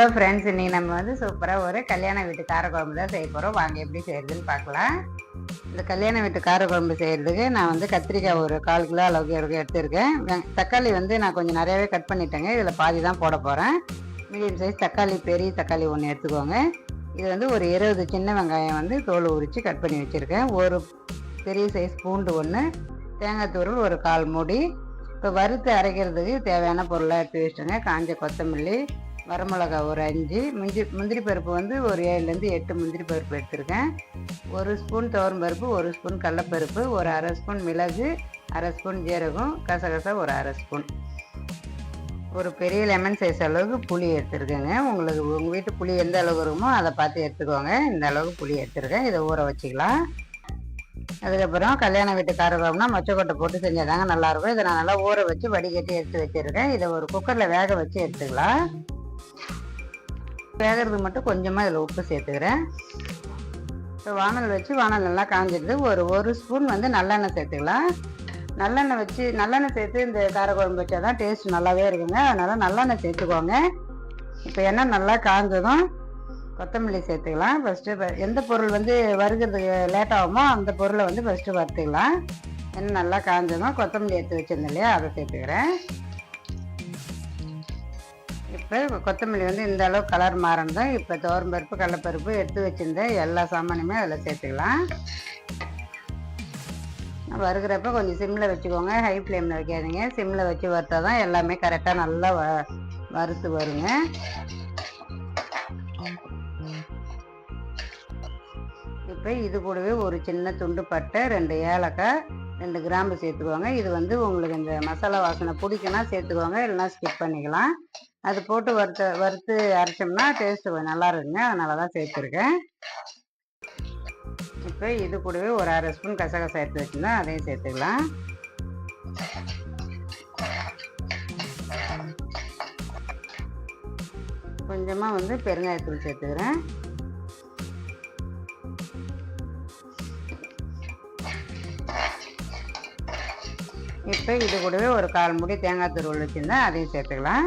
Hello friends இன்னைக்கு நம்ம வந்து சூப்பராக ஒரு கல்யாண வீட்டு காரக்குழம்பு தான் செய்ய போகிறோம் வாங்க எப்படி செய்யறதுன்னு பார்க்கலாம். இந்த கல்யாண வீட்டு காரக்குழம்பு செய்கிறதுக்கு நான் வந்து கத்திரிக்காய் ஒரு கால் கிலோ அளவுக்கு இருக்கு எடுத்திருக்கேன். தக்காளி வந்து நான் கொஞ்சம் நிறையவே கட் பண்ணிட்டேங்க. இதில் பாதி தான் போட போகிறேன் மீடியம் சைஸ் தக்காளி பெரிய தக்காளி ஒன்று எடுத்துக்கோங்க. இது வந்து ஒரு இருபது சின்ன வெங்காயம் வந்து தோல் உரித்து கட் பண்ணி வச்சுருக்கேன். ஒரு பெரிய சைஸ் பூண்டு ஒன்று தேங்காய் தூரல் ஒரு கால் மூடி. இப்போ வறுத்து அரைக்கிறதுக்கு தேவையான பொருளாக எடுத்து வச்சுட்டேங்க. காஞ்ச கொத்தமல்லி வரமிளகா ஒரு அஞ்சு முந்திரி முந்திரி பருப்பு வந்து ஒரு ஏழுலேருந்து எட்டு முந்திரி பருப்பு எடுத்திருக்கேன். ஒரு ஸ்பூன் துவரம் பருப்பு ஒரு ஸ்பூன் கடலப்பருப்பு ஒரு அரை ஸ்பூன் மிளகு அரை ஸ்பூன் ஜீரகம் கசகசா ஒரு அரை ஸ்பூன். ஒரு பெரிய லெமன் சைஸ் அளவுக்கு புளி எடுத்துருக்கேங்க. உங்களுக்கு உங்கள் வீட்டு புளி எந்த அளவுக்கு இருக்குமோ அதை பார்த்து எடுத்துக்கோங்க. இந்த அளவுக்கு புளி எடுத்துருக்கேன். இதை ஊற வச்சுக்கலாம். அதுக்கப்புறம் கல்யாண வீட்டு காரக்குழம்புனா மொச்சக்கொட்டை போட்டு செஞ்சாதாங்க நல்லாயிருக்கும் இதை நான் நல்லா ஊற வச்சு வடிகட்டி எடுத்து வச்சுருக்கேன். இதை ஒரு குக்கரில் வேக வச்சு எடுத்துக்கலாம். வேகிறது மட்டும் கொஞ்சமாக இதில் உப்பு சேர்த்துக்கிறேன். இப்போ வானல் வச்சு வானல் நல்லா காஞ்சிடுது. ஒரு ஒரு ஸ்பூன் வந்து நல்லெண்ணெய் சேர்த்துக்கலாம். நல்லெண்ணெய் வச்சு நல்லெண்ணெய் சேர்த்து இந்த காரக்குழம்பு வச்சா தான் டேஸ்ட் நல்லாவே இருக்குங்க. அதனால் நல்லெண்ணெய் சேர்த்துக்கோங்க. இப்போ எண்ணெய் நல்லா காஞ்சதும் கொத்தமல்லி சேர்த்துக்கலாம். ஃபஸ்ட்டு எந்த பொருள் வந்து வருகிறதுக்கு லேட் ஆகுமோ அந்த பொருளை வந்து ஃபஸ்ட்டு வறுத்துக்கலாம். எண்ணெய் நல்லா காஞ்சதும் கொத்தமல்லி எடுத்து வச்சிருந்தேன் இல்லையா அதை சேர்த்துக்கிறேன். இப்போ கொத்தமல்லி வந்து இந்த அளவு கலர் மாறணும். இப்போ பருப்பு கடலப்பருப்பு எடுத்து வச்சிருந்தேன் எல்லா சாமானுமே அதில் சேர்த்துக்கலாம். வறுக்கிறப்ப கொஞ்சம் சிம்மில் வச்சுக்கோங்க. ஹை ஃப்ளேமில் வைக்காதீங்க. சிம்மில் வச்சு வறுத்தால் தான் எல்லாமே கரெக்டாக நல்லா வ வறுத்து வருங்க. இப்போ இது கூடவே ஒரு சின்ன துண்டு பட்டை ரெண்டு ஏலக்காய் ரெண்டு கிராம்பு சேர்த்துக்கோங்க இது வந்து உங்களுக்கு இந்த மசாலா வாசனை பிடிக்குன்னா சேர்த்துக்கோங்க இல்லைன்னா ஸ்கிப் பண்ணிக்கலாம். அது போட்டு வறுத்த வறுத்து அரைச்சோம்னா டேஸ்ட்டு நல்லா இருக்குங்க. அதனால தான் சேர்த்துருக்கேன். இப்போ இது கூடவே ஒரு அரை ஸ்பூன் கசகசா எடுத்து வச்சுருந்தா அதையும் சேர்த்துக்கலாம். கொஞ்சமாக வந்து பெருங்காயத்தூள் சேர்த்துக்கிறேன். இப்போ இது கூடவே ஒரு கால் முடி தேங்காய் துருவல் வச்சுருந்தா அதையும் சேர்த்துக்கலாம்.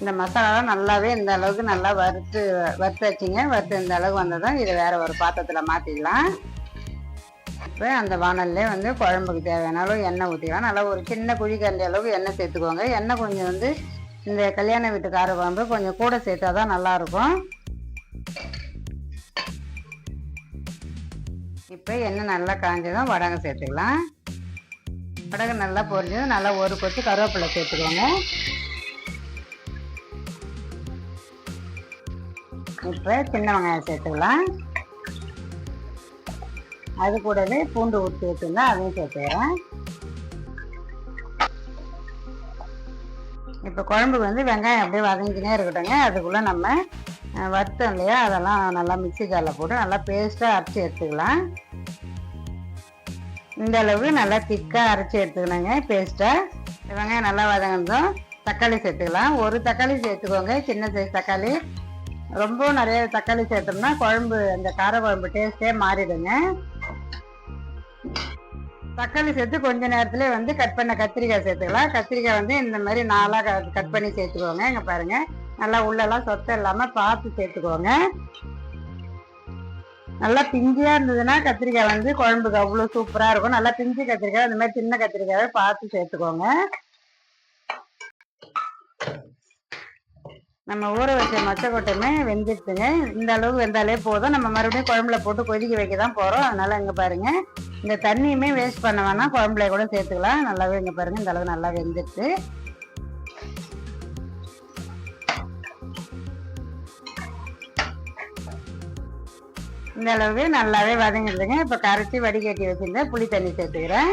இந்த மசாலாலாம் நல்லாவே இந்த அளவுக்கு நல்லா வறுத்து வறுத்து வச்சிங்க. வறுத்து இந்த அளவுக்கு வந்ததும் இதை வேற ஒரு பாத்திரத்தில் மாற்றிக்கலாம் இப்போ அந்த வானல்லே வந்து குழம்புக்கு தேவையான அளவு எண்ணெய் ஊற்றிக்கலாம் நல்லா ஒரு சின்ன குழிக்கரண்டி அளவுக்கு எண்ணெய் சேர்த்துக்கோங்க. எண்ணெய் கொஞ்சம் வந்து இந்த கல்யாண வீட்டு கார குழம்பு கொஞ்சம் கூட சேர்த்தா தான் நல்லாயிருக்கும். இப்போ எண்ணெய் நல்லா காஞ்சதும் வடகம் சேர்த்துக்கலாம். வடகு நல்லா பொரிஞ்சதும் நல்லா ஒரு கொத்து கருவேப்பிலை சேர்த்துக்கோங்க. இப்போ சின்ன வெங்காயம் சேர்த்துக்கலாம். அது கூடவே பூண்டு ஊற்றி வச்சுருந்தா அதையும் சேர்த்துக்கிறேன். இப்போ குழம்புக்கு வந்து வெங்காயம் அப்படியே வதங்கினே இருக்கட்டும்ங்க. அதுக்குள்ளே நம்ம வறுத்தோம் இல்லையா? அதெல்லாம் நல்லா மிக்ஸி ஜாரில் போட்டு நல்லா பேஸ்ட்டாக அரைச்சி எடுத்துக்கலாம். இந்த அளவு நல்லா திக்காக அரைச்சி எடுத்துக்கணுங்க. பேஸ்ட்டாக வெங்காயம் நல்லா வதங்கினதும் தக்காளி சேர்த்துக்கலாம். ஒரு தக்காளி சேர்த்துக்கோங்க. சின்ன சைஸ் தக்காளி. ரொம்ப நிறைய தக்காளி சேர்த்தோம்னா குழம்பு அந்த கார குழம்பு டேஸ்ட்டே மாறிடுங்க. தக்காளி சேர்த்து கொஞ்ச நேரத்துல வந்து கட் பண்ண கத்திரிக்காய் சேர்த்துக்கலாம். கத்திரிக்காய் வந்து இந்த மாதிரி நாளாக கட் பண்ணி சேர்த்துக்கோங்க. இங்க பாருங்க. நல்லா உள்ளெல்லாம் சொத்தை இல்லாம பார்த்து சேர்த்துக்கோங்க. நல்லா பிஞ்சியா இருந்ததுன்னா கத்திரிக்காய் வந்து குழம்புக்கு அவ்வளோ சூப்பரா இருக்கும். நல்லா பிஞ்சு கத்திரிக்காய் அந்த மாதிரி சின்ன கத்திரிக்காயை பார்த்து சேர்த்துக்கோங்க. நம்ம ஊற வச்ச மச்சக்கொட்டையுமே வெந்துடுச்சுங்க இந்த அளவுக்கு வெந்தாலே போதும். நம்ம மறுபடியும் குழம்புல போட்டு கொதிக்க வைக்க தான் போகிறோம் அதனால இங்கே பாருங்கள் இந்த தண்ணியுமே வேஸ்ட் பண்ண வேணாம். குழம்புல கூட சேர்த்துக்கலாம். நல்லாவே இங்கே பாருங்க இந்த அளவு நல்லா வெந்துட்டு இந்த அளவு நல்லாவே வதங்கிடுதுங்க. இப்போ கரைச்சி வடிகட்டி வச்சிருந்தேன் புளி தண்ணி சேர்த்துக்கிறேன்.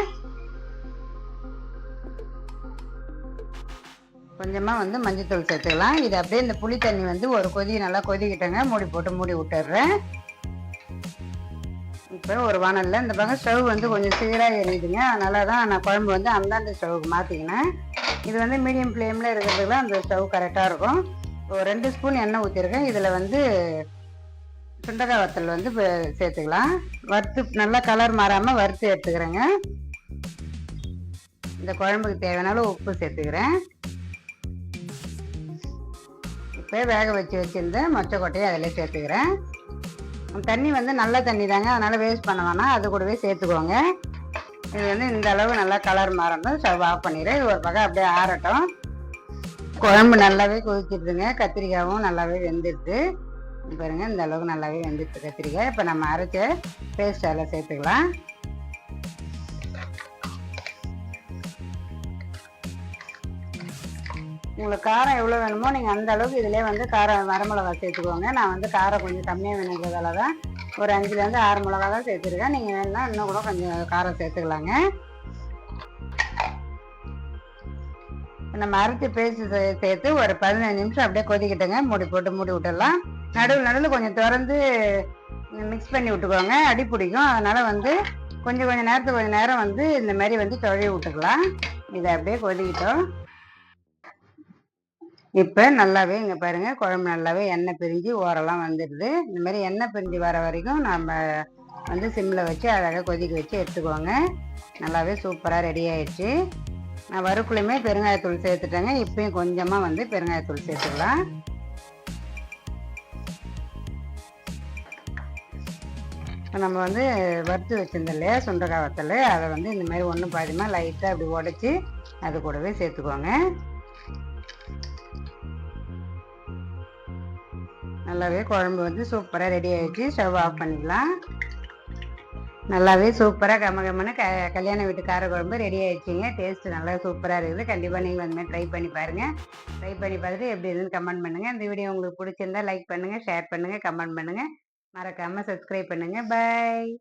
கொஞ்சமாக வந்து மஞ்சத்தூள் சேர்த்துக்கலாம். இது அப்படியே இந்த புளி தண்ணி வந்து ஒரு கொதி நல்லா கொதிக்கிட்டேங்க. மூடி போட்டு மூடி விட்டுடுறேன் இப்போ ஒரு வானலில் இந்த பக்கம் ஸ்டவ் வந்து கொஞ்சம் சீராக எரியுதுங்க. அதனால தான் நான் குழம்பு வந்து அந்தந்த ஸ்டவ்வுக்கு மாற்றிக்கினேன் இது வந்து மீடியம் ஃப்ளேமில் இருக்கிறதுக்குலாம் அந்த ஸ்டவ் கரெக்டாக இருக்கும். ஒரு ரெண்டு ஸ்பூன் எண்ணெய் ஊற்றிருக்கேன் இதில் வந்து சுண்டக்காய் வத்தல் வந்து சேர்த்துக்கலாம். வறுத்து நல்லா கலர் மாறாமல் வறுத்து எடுத்துக்கிறேங்க. இந்த குழம்புக்கு தேவையான உப்பு சேர்த்துக்கிறேன். இப்போ வேக வச்சு வச்சுருந்த மொச்சை கொட்டையை அதில் சேர்த்துக்கிறேன். தண்ணி வந்து நல்ல தண்ணி தாங்க. அதனால் வேஸ்ட் பண்ண வேணாம். அது கூடவே சேர்த்துக்கோங்க. இது வந்து இந்த அளவு நல்லா கலர் மாறணும். ஸ்டவ் ஆஃப் பண்ணிடுறேன் இது ஒரு பக்கம் அப்படியே ஆறட்டும். குழம்பு நல்லாவே கொதிச்சிடுதுங்க கத்திரிக்காயும் நல்லாவே வெந்துடுது. பாருங்க இந்த அளவுக்கு நல்லாவே வெந்துடுது கத்திரிக்காய். இப்போ நம்ம அரைச்ச பேஸ்ட் அதில் சேர்த்துக்கலாம். உங்களுக்கு காரம் எவ்வளோ வேணுமோ நீங்கள் அந்த அளவுக்கு இதிலே வந்து காரம் வரமிளகா சேர்த்துக்கோங்க. நான் வந்து காரம் கொஞ்சம் கம்மியாக வேணுங்கிறதால தான் ஒரு அஞ்சுலேருந்து ஆறு மிளகா தான் சேர்த்துருக்கேன். நீங்கள் வேணும்னா இன்னும் கூட கொஞ்சம் காரம் சேர்த்துக்கலாங்க. நம்ம அரைச்சி பேஸ்ட் சேர்த்து ஒரு பதினஞ்சு நிமிஷம் அப்படியே கொதிக்கிட்டேங்க. மூடி போட்டு மூடி விட்டுடலாம். நடுவில் நடுவில் கொஞ்சம் திறந்து மிக்ஸ் பண்ணி விட்டுக்கோங்க. அடி பிடிக்கும். அதனால் வந்து கொஞ்சம் கொஞ்சம் நேரத்துக்கு கொஞ்சம் நேரம் வந்து இந்த மாதிரி வந்து தொழில் விட்டுக்கலாம். இதை அப்படியே கொதிக்கிட்டோம். இப்போ நல்லாவே இங்கே பாருங்கள் குழம்பு நல்லாவே எண்ணெய் பிரிஞ்சு ஓரெல்லாம் வந்துடுது. இந்த மாதிரி எண்ணெய் பிரிஞ்சு வர வரைக்கும் நம்ம வந்து சிம்மில் வச்சு அழகாக கொதிக்க வச்சு எடுத்துக்கோங்க. நல்லாவே சூப்பராக ரெடி ஆயிடுச்சு. நான் வறுக்குள்ளையுமே பெருங்காயத்தூள் சேர்த்துட்டேங்க. இப்பயும் கொஞ்சமாக வந்து பெருங்காயத்தூள் சேர்த்துக்கலாம். இப்போ நம்ம வந்து வறுத்து வச்சிருந்தோம் இல்லையா சுண்டக்காய் வத்தல் அதை வந்து இந்த மாதிரி ஒன்று பாதிமாக லைட்டாக அப்படி உடச்சி அது கூடவே சேர்த்துக்கோங்க. நல்லாவே குழம்பு வந்து சூப்பராக ரெடி ஆகிடுச்சு ஸ்டவ் ஆஃப் பண்ணிக்கலாம் நல்லாவே சூப்பராக கம கம்மனு க கல்யாண வீட்டு கார குழம்பு ரெடி ஆகிடுச்சிங்க டேஸ்ட் நல்லா சூப்பராக இருக்குது. கண்டிப்பாக நீங்கள் அந்த மாதிரி ட்ரை பண்ணி பாருங்கள் ட்ரை பண்ணி பார்த்துட்டு எப்படி இருக்குன்னு கமெண்ட் பண்ணுங்கள் இந்த வீடியோ உங்களுக்கு பிடிச்சிருந்தா லைக் பண்ணுங்கள் ஷேர் பண்ணுங்கள் கமெண்ட் பண்ணுங்கள் மறக்காமல் சப்ஸ்கிரைப் பண்ணுங்கள் பாய்